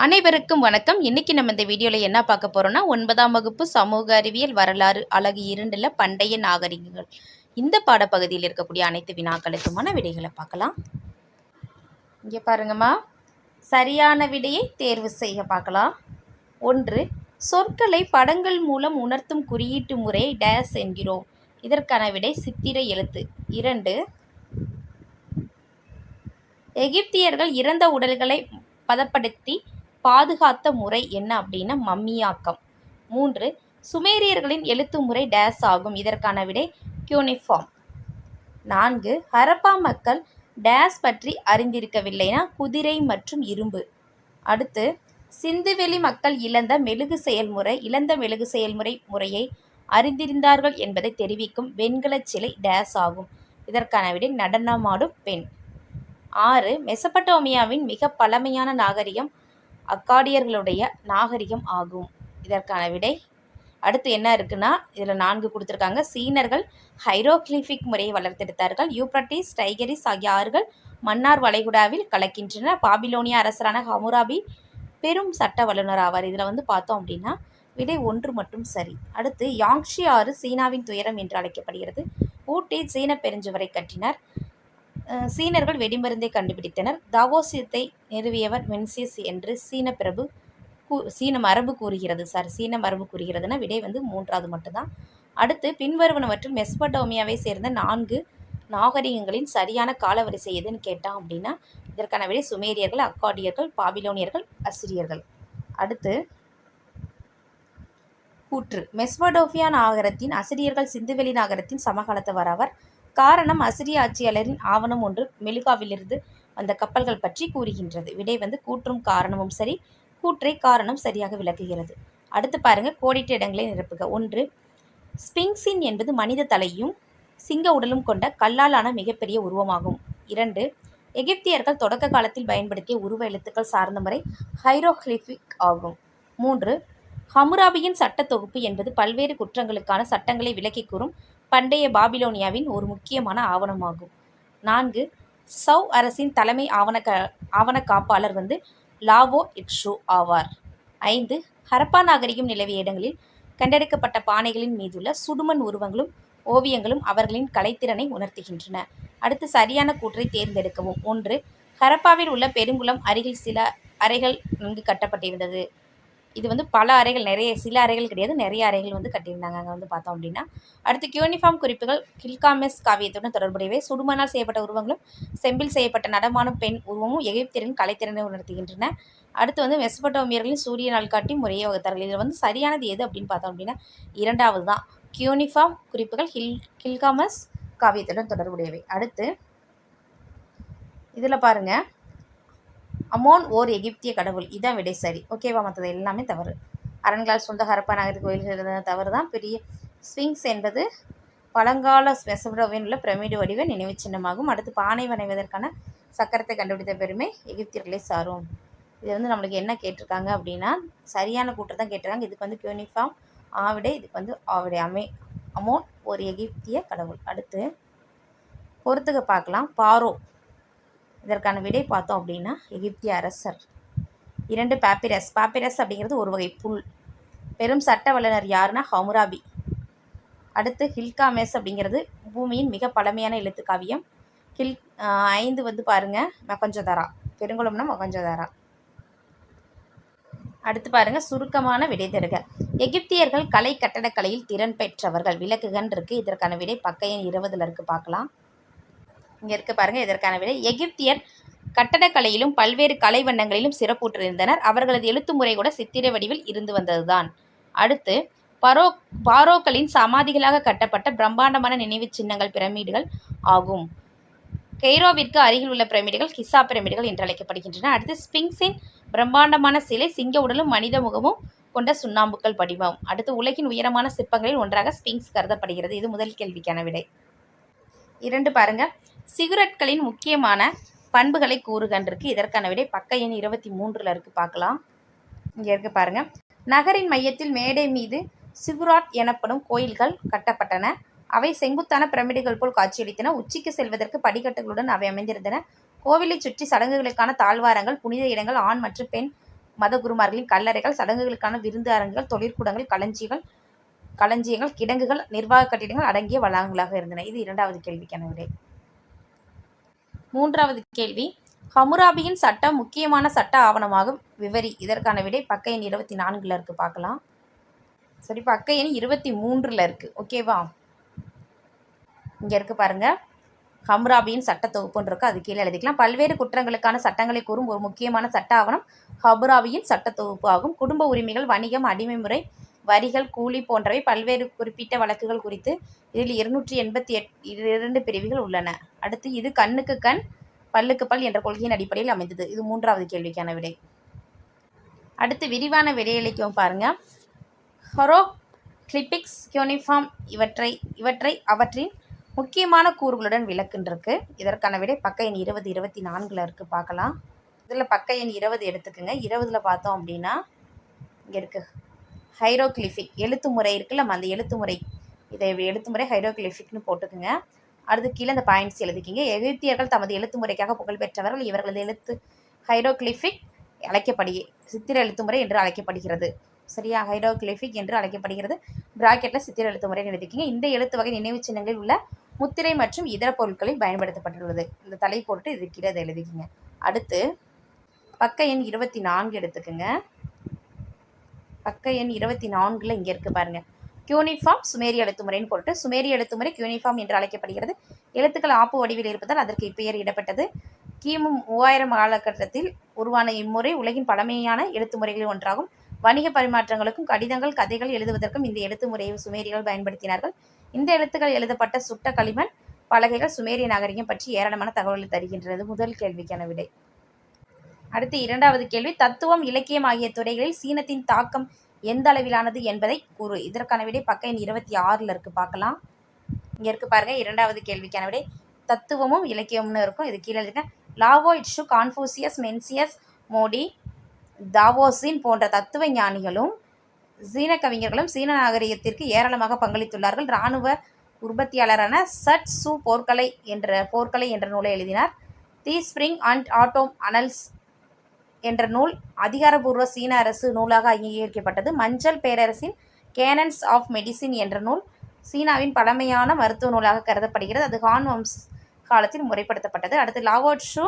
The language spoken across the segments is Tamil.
அனைவருக்கும் வணக்கம். இன்னைக்கு நம்ம இந்த வீடியோவில் என்ன பார்க்க போறோம்னா ஒன்பதாம் வகுப்பு சமூக அறிவியல் வரலாறு அழகு இரண்டில் பண்டைய நாகரிகங்கள். இந்த பாடப்பகுதியில் இருக்கக்கூடிய அனைத்து வினாக்களுக்குமான விடைகளை பார்க்கலாம். இங்கே பாருங்கம்மா. சரியான விடையை தேர்வு செய்ய பார்க்கலாம். ஒன்று சொற்களை படங்கள் மூலம் உணர்த்தும் குறியீட்டு முறை டேஸ் என்கிறோம். இதற்கான விடை சித்திர எழுத்து. இரண்டு எகிப்தியர்கள் இறந்த உடல்களை பதப்படுத்தி பாதுகாத்த முறை என்ன அப்படின்னா மம்மியாக்கம். மூன்று சுமேரியர்களின் எழுத்து முறை டேஸ் ஆகும். இதற்கான விடை கியூனிஃபார்ம் நான்கு ஹரப்பா மக்கள் டேஸ் பற்றி அறிந்திருக்கவில்லைனா குதிரை மற்றும் இரும்பு. அடுத்து சிந்துவெளி மக்கள் இழந்த மெழுகு செயல்முறை இழந்த மெழுகு செயல்முறை முறையை அறிந்திருந்தார்கள் என்பதை தெரிவிக்கும் வெண்கலச் சிலை டேஸ் ஆகும். இதற்கான விடை நடனமாடும் பெண். ஆறு மெசபட்டோமியாவின் மிக பழமையான நாகரிகம் அக்காடியர்களுடைய நாகரிகம் ஆகும். இதற்கான விடை அடுத்து என்ன இருக்குன்னா இதில் நான்கு கொடுத்துருக்காங்க. சீனர்கள் ஹைரோக்ளிஃபிக் முறையை வளர்த்தெடுத்தார்கள். யூப்ரட்டிஸ் டைகரிஸ் ஆகிய ஆறுகள் மன்னார் வளைகுடாவில் கலக்கின்றன. பாபிலோனிய அரசரான ஹமுராபி பெரும் சட்ட வல்லுநர் ஆவார். இதில் வந்து பார்த்தோம் அப்படின்னா விடை ஒன்று மட்டும் சரி. அடுத்து யாங்ஷி ஆறு சீனாவின் துயரம் என்று அழைக்கப்படுகிறது. ஊட்டி சீன பெருஞ்சுவரை கட்டினார். சீனர்கள் வெடிமருந்தை கண்டுபிடித்தனர். தாவோசியத்தை நிறுவியவர் மென்சியஸ் என்று சீன பிரபு கூ சீன மரபு கூறுகிறது. சார் சீன மரபு கூறுகிறதுனா விடை வந்து மூன்றாவது மட்டும்தான். அடுத்து பின்வருவனவற்றில் மெஸ்படோமியாவை சேர்ந்த நான்கு நாகரிகங்களின் சரியான காலவரிசை எதுன்னு கேட்டான் அப்படின்னா இதற்கான விடை சுமேரியர்கள் அக்காடியர்கள் பாபிலோனியர்கள் அசிரியர்கள். அடுத்து கூற்று. மெஸ்வடோஃபியா நாகரத்தின் அசிரியர்கள் சிந்துவெளி நாகரத்தின் சமகாலத்தவர் ஆவர். காரணம் அசிரிய ஆட்சியாளரின் ஆவணம் ஒன்று மெலுகாவிலிருந்து வந்த கப்பல்கள் பற்றி கூறுகின்றது. விடை வந்து கூற்றும் காரணமும் சரி கூற்றை காரணம் சரியாக விளக்குகிறது. அடுத்து பாருங்க கோடிட்ட இடங்களை நிரப்புக. ஒன்று ஸ்பிங்ஸின் என்பது மனித தலையும் சிங்க உடலும் கொண்ட கல்லாலான மிகப்பெரிய உருவமாகும். இரண்டு எகிப்தியர்கள் தொடக்க காலத்தில் பயன்படுத்திய உருவ எழுத்துக்கள் சார்ந்த முறை ஹைரோக்ளிஃபிக் ஆகும். மூன்று ஹமுராபியின் சட்ட தொகுப்பு என்பது பல்வேறு குற்றங்களுக்கான சட்டங்களை விளக்கி கூறும் பண்டைய பாபிலோனியாவின் ஒரு முக்கியமான ஆவணமாகும். நான்கு சவ் அரசின் தலைமை ஆவண க ஆவண காப்பாளர் வந்து லாவோ இக்ஷு ஆவார். ஐந்து ஹரப்பா நாகரிகம் நிலவிய இடங்களில் கண்டெடுக்கப்பட்ட பானைகளின் மீதுள்ள சுடுமண் உருவங்களும் ஓவியங்களும் அவர்களின் கலைத்திறனை உணர்த்துகின்றன. அடுத்து சரியான கூற்றை தேர்ந்தெடுக்கவும். ஒன்று ஹரப்பாவில் உள்ள பெருங்குளம் அருகில் சில அறைகள் நன்கு கட்டப்பட்டிருந்தது. இது வந்து பல அறைகள் நிறைய சில அறைகள் கிடையாது. நிறைய அறைகள் வந்து கட்டியிருந்தாங்க. அங்கே வந்து பார்த்தோம் அப்படின்னா. அடுத்து கியூனிஃபார்ம் குறிப்புகள். கில்காமெஸ் காவியத்துடன் தொடர்புடையவை. சுடுமணால் செய்யப்பட்ட உருவங்களும் செம்பில் செய்யப்பட்ட நடமாடும் பெண் உருவமும் எகிப்தியரின் கலைத்திறனை உணர்த்துகின்றன. அடுத்து வந்து மெஸ்பட்டோமியர்களின் சூரிய நாள்காட்டி முறையை வகுத்தார்கள். இதில் வந்து சரியானது எது அப்படின்னு பார்த்தோம் அப்படின்னா இரண்டாவது தான். கியூனிஃபார்ம் குறிப்புகள் ஹில் கில்காமஸ் காவியத்துடன் தொடர்புடையவை. அடுத்து இதில் பாருங்கள் அமோன் ஓர் எகிப்திய கடவுள். இதான் விடை சரி. ஓகேவா மற்றது எல்லாமே தவறு. அரண்களால் சொந்த ஹரப்பா நகர் கோயில்கள் தவறு தான் பெரிய ஸ்விங்ஸ் என்பது பழங்கால மெசபடோவின் உள்ள பிரமிடு வடிவ நினைவு சின்னமாகும். அடுத்து பானை வணைவதற்கான சக்கரத்தை கண்டுபிடித்த பெருமை எகிப்தியர்களை சாரும். இது வந்து நம்மளுக்கு என்ன கேட்டிருக்காங்க அப்படின்னா சரியான கூட்டம் தான் கேட்டிருக்காங்க. இதுக்கு வந்து யூனிஃபார்ம் ஆவிடை இதுக்கு வந்து ஆவிடை அமே அமோன் ஒரு எகிப்திய கடவுள். அடுத்து பொறுத்துக்க பார்க்கலாம். பாரோ. இதற்கான விடை பார்த்தோம் அப்படின்னா எகிப்திய அரசர். இரண்டு பாப்பிரஸ். பாப்பிரஸ் அப்படிங்கிறது ஒரு வகை புல். பெரும் சட்ட வல்லுனர் யாருன்னா ஹமுராபி. அடுத்து ஹில்காமேஸ் அப்படிங்கிறது பூமியின் மிக பழமையான எழுத்து காவியம். ஹில் ஐந்து வந்து பாருங்கள் மகஞ்சதாரா. பெருங்குளம்னா மகஞ்சதாரா. அடுத்து பாருங்க சுருக்கமான விடை தருக எகிப்தியர்கள் கலை கட்டடக்கலையில் திறன் பெற்றவர்கள். விளக்குகன் இருக்கு. இதற்கான விடை பக்க எண் இருபதுல இருக்கு பார்க்கலாம். இங்கே இருக்க பாருங்கள் இதற்கான விடை எகிப்தியர் கட்டடக்கலையிலும் பல்வேறு கலை வண்ணங்களிலும் சிறப்புற்றிருந்தனர் அவர்களது எழுத்து முறை கூட சித்திர வடிவில் இருந்து வந்ததுதான். அடுத்து பரோ பாரோக்களின் சமாதிகளாக கட்டப்பட்ட பிரம்மாண்டமான நினைவுச் சின்னங்கள் பிரமிடுகள் ஆகும். கெய்ரோவிற்கு அருகில் உள்ள பிரமிடுகள் கிசா பிரமிடுகள் என்று அழைக்கப்படுகின்றன. அடுத்து ஸ்பிங்ஸின் பிரம்மாண்டமான சிலை சிங்க உடலும் மனித முகமும் கொண்ட சுண்ணாம்புக்கள் படிவம். அடுத்து உலகின் உயரமான சிற்பங்களில் ஒன்றாக ஸ்பிங்ஸ் கருதப்படுகிறது. இது முதல் கேள்விக்கான விடை. இரண்டு பாருங்கள் சிகரெட்களின் முக்கியமான பண்புகளை கூறுகன்றிருக்கு. இதற்கான விடை பக்க எண் இருபத்தி மூன்றில் இருக்கு. பார்க்கலாம். இங்கே இருக்கு பாருங்க. நகரின் மையத்தில் மேடை மீது சிகுராட் எனப்படும் கோயில்கள் கட்டப்பட்டன. அவை செங்குத்தான பிரமிடுகள் போல் காட்சியளித்தன. உச்சிக்கு செல்வதற்கு படிக்கட்டுகளுடன் அவை அமைந்திருந்தன. கோவிலை சுற்றி சடங்குகளுக்கான தாழ்வாரங்கள் புனித இடங்கள் ஆண் மற்றும் பெண் மதகுருமார்களின் கல்லறைகள் சடங்குகளுக்கான விருந்து அரங்குகள் தொழிற்கூடங்கள் களஞ்சியங்கள் களஞ்சியங்கள் கிடங்குகள் நிர்வாக கட்டிடங்கள் அடங்கிய வளாகங்களாக இருந்தன. இது இரண்டாவது கேள்விக்கான விடை. மூன்றாவது கேள்வி. ஹமுராபியின் சட்டம் முக்கியமான சட்ட ஆவணமாகும். விவரி இதற்கான விடை பக்க எண் இருபத்தி நான்குல இருக்கு பார்க்கலாம். சரி பக்க எண் இருபத்தி மூன்றில் இருக்குது ஓகேவா இங்கே இருக்குது பாருங்கள் ஹம்ராபியின் சட்ட தொகுப்புன்னு இருக்கு அது கீழே எழுதிக்கலாம். பல்வேறு குற்றங்களுக்கான சட்டங்களை கூறும் ஒரு முக்கியமான சட்ட ஆவணம் ஹபுராபியின் சட்ட தொகுப்பு ஆகும். குடும்ப உரிமைகள் வணிகம் அடிமை முறை வரிகள் கூலி போன்றவை பல்வேறு குறிப்பிட்ட வழக்குகள் குறித்து இதில் இருநூற்றி எண்பத்தி எட் இரண்டு பிரிவுகள் உள்ளன. அடுத்து இது கண்ணுக்கு கண் பல்லுக்கு பல் என்ற கொள்கையின் அடிப்படையில் அமைந்தது. இது மூன்றாவது கேள்விக்கான விடை. அடுத்து விரிவான விடையளிக்கும் பாருங்க. ஹொரோ கிளிபிக்ஸ் யூனிஃபார்ம் இவற்றை இவற்றை அவற்றின் முக்கியமான கூறுகளுடன் விளக்குன்றிருக்கு. இதற்கான விடை பக்க எண் இருபது இருபத்தி நான்கில் இருக்குது பார்க்கலாம். இதில் பக்க எண் இருபது எடுத்துக்கோங்க. இருபதில் பார்த்தோம் அப்படின்னா இங்கே இருக்குது ஹைரோக்ளிஃபிக் எழுத்து முறை இருக்குல்ல அந்த எழுத்து முறை இதை எழுத்து முறை ஹைரோக்ளிஃபிக்னு போட்டுக்குங்க. அடுத்து கீழே இந்த பாயிண்ட்ஸ் எழுதிக்கிங்க. எகிப்தியர்கள் தமது எழுத்து முறைக்காக புகழ்பெற்றவர்கள் இவர்களது எழுத்து ஹைரோக்ளிஃபிக் அழைக்கப்படி சித்திர எழுத்து முறை என்று அழைக்கப்படுகிறது. சரியா? ஹைரோக்ளிஃபிக் என்று அழைக்கப்படுகிறது. பிராக்கெட்டில் சித்திர எழுத்து முறை எழுதிக்கிங்க. இந்த எழுத்து வகை நினைவு சின்னங்களில் உள்ள முத்திரை மற்றும் இதர பொருட்களில் பயன்படுத்தப்பட்டுள்ளது. இந்த தலை போட்டு இது கீழே எழுதிக்கிங்க. அடுத்து பக்க எண் இருபத்தி நான்கு எடுத்துக்கோங்க. பக்க எண் இருபத்தி நான்கில் இங்கே இருக்குது பாருங்கள் கியூனிஃபார்ம் சுமேரி எழுத்துமுறைன்னு போட்டு சுமேரி எழுத்துமுறை கியூனிஃபார்ம் என்று அழைக்கப்படுகிறது. எழுத்துக்கள் ஆப்பு வடிவில் இருப்பதால் அதற்கு இப்பெயர் இடப்பட்டது. கிமு மூவாயிரம் காலகட்டத்தில் உருவான இம்முறை உலகின் பழமையான எழுத்து முறைகளில் ஒன்றாகும். வணிக பரிமாற்றங்களுக்கும் கடிதங்கள் கதைகள் எழுதுவதற்கும் இந்த எழுத்து முறையை சுமேரிகள் பயன்படுத்தினார்கள். இந்த எழுத்துக்கள் எழுதப்பட்ட சுட்ட களிமண் பலகைகள் சுமேரிய நாகரிகம் பற்றி ஏராளமான தகவல்களை தருகின்றது. முதல் கேள்விக்கான விடை. அடுத்து இரண்டாவது கேள்வி தத்துவம் இலக்கியம் ஆகிய துறைகளில் சீனத்தின் தாக்கம் எந்த அளவிலானது என்பதை கூறு. இதற்கான விடை பக்க எண் இருபத்தி ஆறில் இருக்குது பார்க்கலாம். இங்கே இருக்கு பாருங்க இரண்டாவது கேள்விக்கான விடை. தத்துவமும் இலக்கியம்னு இருக்கும். இது கீழே இருக்கேன் லாவோ இட்ஷு கான்ஃபூசியஸ் மென்சியஸ் மோடி தாவோசின் போன்ற தத்துவ ஞானிகளும் சீன கவிஞர்களும் சீன நாகரிகத்திற்கு ஏராளமாக பங்களித்துள்ளார்கள். இராணுவ உற்பத்தியாளரான சட் சு போர்க்கலை என்ற போர்க்கலை என்ற நூலை எழுதினார். The spring and autumn annals என்ற நூல் அதிகாரபூர்வ சீன அரசு நூலாக அங்கீகரிக்கப்பட்டது. மஞ்சள் பேரரசின் கேனன்ஸ் ஆஃப் மெடிசின் என்ற நூல் சீனாவின் பழமையான மருத்துவ நூலாக கருதப்படுகிறது. அது ஹான் வம்ஸ் காலத்தில் முறைப்படுத்தப்பட்டது. அடுத்து லாவோட் ஷூ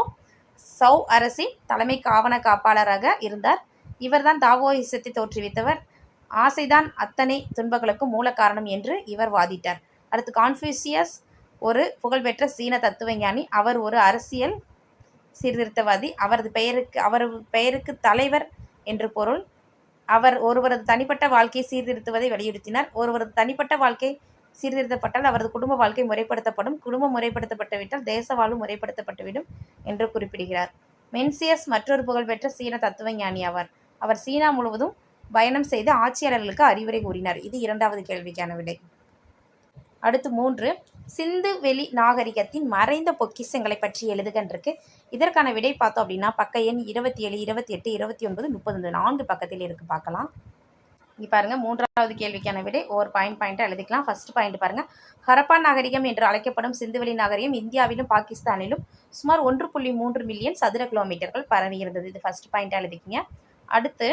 சௌ அரசின் தலைமை காவன காப்பாளராக இருந்தார். இவர்தான் தாவோயிசத்தை தோற்றுவித்தவர். ஆசைதான் அத்தனை துன்பங்களுக்கும் மூல காரணம் என்று இவர் வாதிட்டார். அடுத்து கான்ஃபியூசியஸ் ஒரு புகழ்பெற்ற சீன தத்துவஞானி. அவர் ஒரு அரசியல் சீர்திருத்தவாதி. அவரது பெயருக்கு அவரது பெயருக்கு தலைவர் என்று பொருள். அவர் ஒருவரது தனிப்பட்ட வாழ்க்கையை சீர்திருத்துவதை வலியுறுத்தினார். ஒருவரது தனிப்பட்ட வாழ்க்கை சீர்திருத்தப்பட்டால் அவரது குடும்ப வாழ்க்கை முறைப்படுத்தப்படும். குடும்பம் முறைப்படுத்தப்பட்டுவிட்டால் தேச வாழ்வு முறைப்படுத்தப்பட்டுவிடும் என்று குறிப்பிடுகிறார். மென்சியஸ் மற்றொரு புகழ்பெற்ற சீன தத்துவ ஞானி ஆவார் அவர் சீனா முழுவதும் பயணம் செய்து ஆட்சியாளர்களுக்கு அறிவுரை கூறினார். இது இரண்டாவது கேள்விக்கான விடை. அடுத்து மூன்று சிந்து வெளி நாகரிகத்தின் மறைந்த பொக்கிசங்களை பற்றி எழுதுகன்றிருக்கு. இதற்கான விடை பார்த்தோம் அப்படின்னா பக்க எண் இருபத்தி ஏழு இருபத்தி எட்டு இருபத்தி ஒன்பது முப்பது இந்த நான்கு பக்கத்தில் இருக்கு பார்க்கலாம். இங்கே பாருங்கள் மூன்றாவது கேள்விக்கான விடை. ஒரு பாயிண்ட் பாயிண்ட்டாக எழுதிக்கலாம். ஃபர்ஸ்ட் பாயிண்ட் பாருங்கள் ஹரப்பா நாகரிகம் என்று அழைக்கப்படும் சிந்துவெளி நாகரிகம் இந்தியாவிலும் பாகிஸ்தானிலும் சுமார் ஒன்று புள்ளி மூன்று மில்லியன் சதுர கிலோமீட்டர்கள் பரவி இருந்தது. இது ஃபர்ஸ்ட் பாயிண்ட்டாக எழுதிக்கிங்க. அடுத்து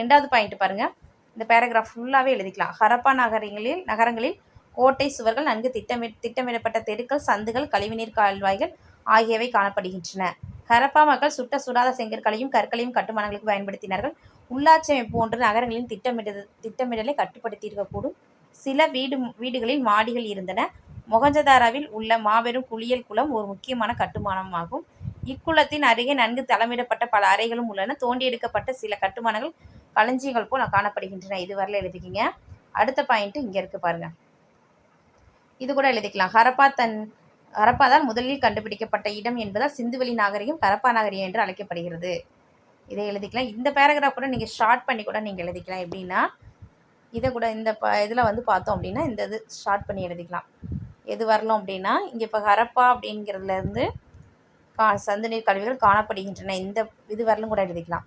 ரெண்டாவது பாயிண்ட் பாருங்கள் இந்த பேராகிராஃப் ஃபுல்லாகவே எழுதிக்கலாம். ஹரப்பா நகரங்களில் நகரங்களில் கோட்டை சுவர்கள் நன்கு திட்டமி திட்டமிடப்பட்ட தெருக்கள் சந்துகள் கழிவுநீர் கால்வாய்கள் ஆகியவை காணப்படுகின்றன. ஹரப்பா மக்கள் சுட்ட சுடாத செங்கற்களையும் கற்களையும் கட்டுமானங்களுக்கு பயன்படுத்தினார்கள். உள்ளாட்சி அமைப்பு ஒன்று நகரங்களின் திட்டமிட திட்டமிடலை கட்டுப்படுத்தியிருக்கக்கூடும். சில வீடு வீடுகளில் மாடிகள் இருந்தன. மொகஞ்சதாராவில் உள்ள மாபெரும் குளியல் குளம் ஒரு முக்கியமான கட்டுமானமாகும். இக்குளத்தின் அருகே நன்கு தளமிடப்பட்ட பல அறைகளும் உள்ளன. தோண்டி எடுக்கப்பட்ட சில கட்டுமானங்கள் களஞ்சியங்கள் போல் காணப்படுகின்றன. இதுவரையில் எழுதிக்கிங்க அடுத்த பாயிண்ட் இங்கே இருக்கு பாருங்கள் இது கூட எழுதிக்கலாம். ஹரப்பா தன் ஹரப்பா தான் முதலில் கண்டுபிடிக்கப்பட்ட இடம் என்பதால் சிந்துவெளி நாகரிகம் ஹரப்பா நாகரிகம் என்று அழைக்கப்படுகிறது. இதை எழுதிக்கலாம். இந்த பேராகிராஃப் கூட நீங்கள் ஷார்ட் பண்ணி கூட நீங்கள் எழுதிக்கலாம். எப்படின்னா இதை கூட இந்த ப இதில் வந்து பார்த்தோம் அப்படின்னா இந்த இது ஷார்ட் பண்ணி எழுதிக்கலாம். எது வரலாம் அப்படின்னா இங்கே இப்போ ஹரப்பா அப்படிங்கிறதுலேருந்து கா சந்து நீர் கழிவுகள் காணப்படுகின்றன. இந்த இது வரலும் கூட எழுதிக்கலாம்.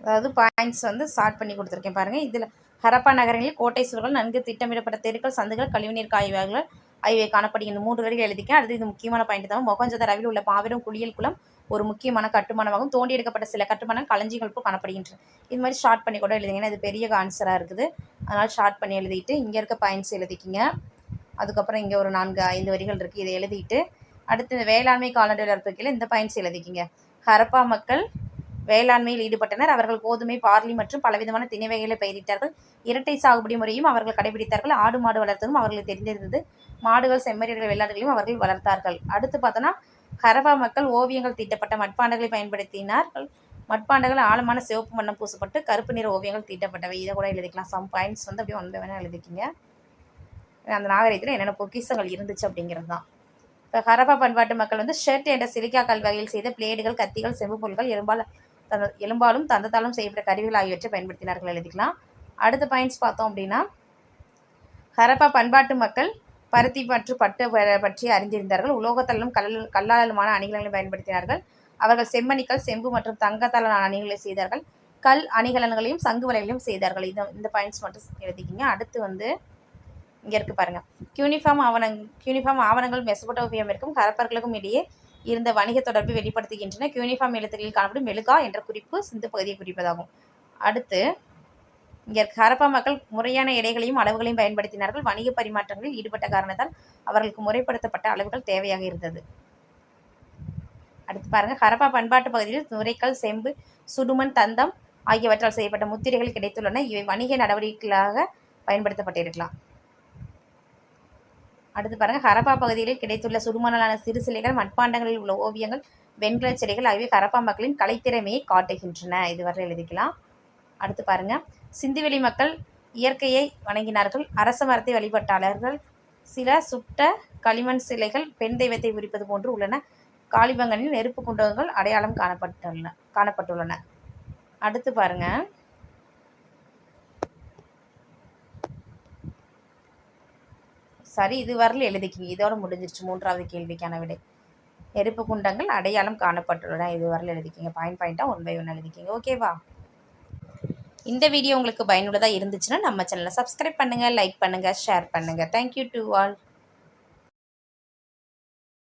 அதாவது பாயிண்ட்ஸ் வந்து ஷார்ட் பண்ணி கொடுத்துருக்கேன் பாருங்கள் இதில் ஹரப்பா நகரங்களில் கோட்டை சுவர்கள் நன்கு திட்டமிடப்பட்ட தெருக்கள் சந்துகள் கழிவுநீர் காய்வாய்கள் ஆகியவை காணப்படுகின்ற மூன்று வரிகள் எழுதிக்க அடுத்து இது முக்கியமான பாயிண்ட் தான். மொகஞ்சதரவில் உள்ள பாவிரும் குளியல் குளம் ஒரு முக்கியமான கட்டுமானமாகும். தோண்டி எடுக்கப்பட்ட சில கட்டுமானம் களஞ்சியங்கள் போல் காணப்படுகின்றன. இது மாதிரி ஷார்ட் பண்ணி கூட எழுதிங்கன்னா இது பெரிய ஆன்சராக இருக்குது. அதனால் ஷார்ட் பண்ணி எழுதிட்டு இங்கே இருக்க பாயிண்ட்ஸ் எழுதிக்கிங்க. அதுக்கப்புறம் இங்கே ஒரு நான்கு ஐந்து வரிகள் இருக்குது இதை எழுதிட்டு அடுத்து இந்த வேளாண்மை கால்நடை வளர்ப்புக்கையில் இந்த பாயிண்ட்ஸ் எழுதிக்கிங்க. ஹரப்பா மக்கள் வேளாண்மையில் ஈடுபட்டனர். அவர்கள் கோதுமை பார்லி மற்றும் பலவிதமான திணை வகைகளை பயிரிட்டார்கள். இரட்டை சாகுபடி முறையும் அவர்கள் கடைபிடித்தார்கள். ஆடு மாடு வளர்த்ததும் அவர்களுக்கு தெரிந்திருந்தது. மாடுகள் செம்மறியர்கள் வெள்ளாடுகளையும் அவர்கள் வளர்த்தார்கள். அடுத்து பார்த்தோன்னா ஹரப்பா மக்கள் ஓவியங்கள் தீட்டப்பட்ட மட்பாண்டங்களை பயன்படுத்தினார்கள் மட்பாண்டங்கள் ஆழமான சிவப்பு வண்ணம் பூசப்பட்டு கருப்பு நிற ஓவியங்கள் தீட்டப்பட்டவை. இதை கூட எழுதிக்கலாம். சம் பாயிண்ட்ஸ் வந்து அப்படியே ஒன்று வேணால் எழுதிக்கிங்க. அந்த நாகரிகத்தில் என்னென்ன பொக்கிஷங்கள் இருந்துச்சு அப்படிங்கிறது தான். இப்போ ஹரப்பா பண்பாட்டு மக்கள் வந்து ஷர்ட் என்ற சிலிக்கா கல் வகையில் செய்த பிளேடுகள் கத்திகள் செம்பு பொருள்கள் எறும்பால் தந்த எலும்பாலும் தந்தத்தாலும் செய்யப்பட்ட கருவிகள் ஆகியவற்றை பயன்படுத்தினார்கள். எழுதிக்கலாம். அடுத்த பாயிண்ட்ஸ் பார்த்தோம் அப்படின்னா ஹரப்பா பண்பாட்டு மக்கள் பருத்தி மற்றும் பட்டு பற்றி அறிந்திருந்தார்கள். உலோகத்தாலும் கல் கல்லாலுமான அணிகலன்களை பயன்படுத்தினார்கள். அவர்கள் செம்மணிக்கல் செம்பு மற்றும் தங்கத்தாலான அணிகளை செய்தார்கள். கல் அணிகலன்களையும் சங்கு வலைகளையும் செய்தார்கள். இந்த இந்த பாயிண்ட்ஸ் மட்டும் எழுதிக்கிங்க. அடுத்து வந்து இங்கே இருக்கு பாருங்கள் யூனிஃபார்ம் ஆவணங் யூனிஃபார்ம் ஆவணங்கள் மெசபடோபியமிற்கும் ஹரப்பர்களுக்கும் இடையே இருந்த வணிக தொடர்பை வெளிப்படுத்துகின்றன. யூனிஃபார்ம் எழுத்துக்களில் காணப்படும் மெழுகா என்ற குறிப்பு சிந்து பகுதியை குறிப்பதாகும். அடுத்து இங்கே ஹரப்பா மக்கள் முறையான எடைகளையும் அளவுகளையும் பயன்படுத்தினார்கள். வணிக பரிமாற்றங்களில் ஈடுபட்ட காரணத்தால் அவர்களுக்கு முறைப்படுத்தப்பட்ட அளவுகள் தேவையாக இருந்தது. அடுத்து பாருங்க ஹரப்பா பண்பாட்டு பகுதியில் நுரைக்கல் செம்பு சுடுமண் தந்தம் ஆகியவற்றால் செய்யப்பட்ட முத்திரைகள் கிடைத்துள்ளன. இவை வணிக நடவடிக்கைகளாக பயன்படுத்தப்பட்டிருக்கலாம். அடுத்து பாருங்க ஹரப்பா பகுதிகளில் கிடைத்துள்ள சுடுமணலான சிறு சிலைகள் மட்பாண்டங்களில் உள்ள ஓவியங்கள் வெண்கல செடிகள் ஆகியவை ஹரப்பா மக்களின் கலைத்திறமையை காட்டுகின்றன. இதுவரை எழுதிக்கலாம். அடுத்து பாருங்க சிந்துவெளி மக்கள் இயற்கையை வணங்கினார்கள். அரச மரத்தை வழிபட்டாளர்கள். சில சுட்ட களிமண் சிலைகள் பெண் தெய்வத்தை உரிப்பது போன்று உள்ளன. காளிபங்கனில் நெருப்பு குண்டங்கள் அடையாளம் காணப்பட்டுள்ளன காணப்பட்டுள்ளன. அடுத்து பாருங்கள் சரி இது வரல எழுதிக்கிங்க. இதோட முடிஞ்சிருச்சு. மூன்றாவது கேள்விக்கான விடை. நெருப்பு குண்டங்கள் அடையாளம் காணப்பட்டுள்ளன. இது வரல எழுதிக்கிங்க. பாயிண்ட் பாயிண்ட்டாக ஒன் பை ஒன் எழுதிக்கிங்க. ஓகேவா இந்த வீடியோ உங்களுக்கு பயனுள்ளதாக இருந்துச்சுன்னா நம்ம சேனலை சப்ஸ்கிரைப் பண்ணுங்கள் லைக் பண்ணுங்கள் ஷேர் பண்ணுங்கள் தேங்க்யூ டு ஆல்